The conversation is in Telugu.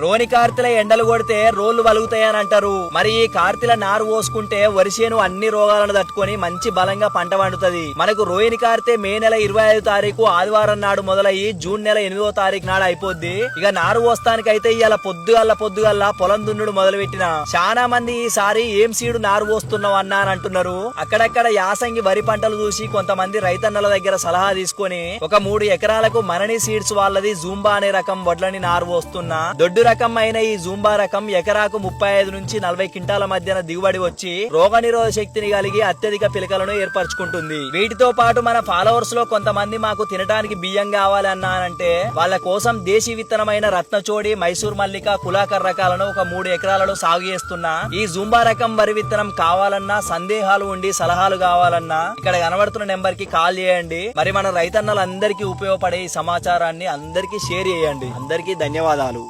రోని కార్తెల ఎండలు కొడితే రోళ్ళు వలుగుతాయని అంటారు మరి ఈ కార్తెల నారు పోసుకుంటే వరిసేను అన్ని రోగాలను తట్టుకొని మంచి బలంగా పంట పండుతది. మనకు రోహిణి కార్తె మే నెల ఇరవై ఐదు తారీఖు ఆదివారం నాడు మొదలయ్యి జూన్ నెల ఎనిమిదో తారీఖు నాడు అయిపోద్ది. ఇక నారు పోస్తానికి అయితే ఇలా పొద్దుగల్ల పొద్దుగల్ల పొలం దున్నుడు మొదలు పెట్టిన చాలా మంది ఈసారి ఏం సీడు నారు పోస్తున్నావు అన్నా అని అంటున్నారు. అక్కడక్కడ యాసంగి వరి పంటలు చూసి కొంతమంది రైతన్నల దగ్గర సలహా తీసుకొని ఒక మూడు ఎకరాలకు మరణి సీడ్స్ వాళ్ళది జూంబా అనే రకం వడ్లని నారు పోస్తున్నా. దొడ్డు రకం అయిన ఈ జూంబా రకం ఎకరాకు ముప్పై ఐదు నుంచి నలభై క్వింటాల మధ్యన దిగుబడి వచ్చి రోగ నిరోధ శక్తిని కలిగి అత్యధిక పిలకలను ఏర్పరచుకుంటుంది. వీటితో పాటు మన ఫాలోవర్స్లో కొంతమంది మాకు తినడానికి బియ్యం కావాలి అన్నానంటే వాళ్ళ కోసం దేశీ విత్తనమైన రత్నచోడి మైసూర్ మల్లిక కులాకర్ రకాలను ఒక మూడు ఎకరాలలో సాగు చేస్తున్నా. ఈ జూంబా రకం వరి విత్తనం కావాలన్నా సందేహాలు ఉండి సలహాలు కావాలన్నా ఇక్కడ కనబడుతున్న నెంబర్కి కాల్ చేయండి. మరి మన రైతన్నలందరికీ ఉపయోగపడే ఈ సమాచారాన్ని అందరికీ షేర్ చేయండి. అందరికీ ధన్యవాదాలు.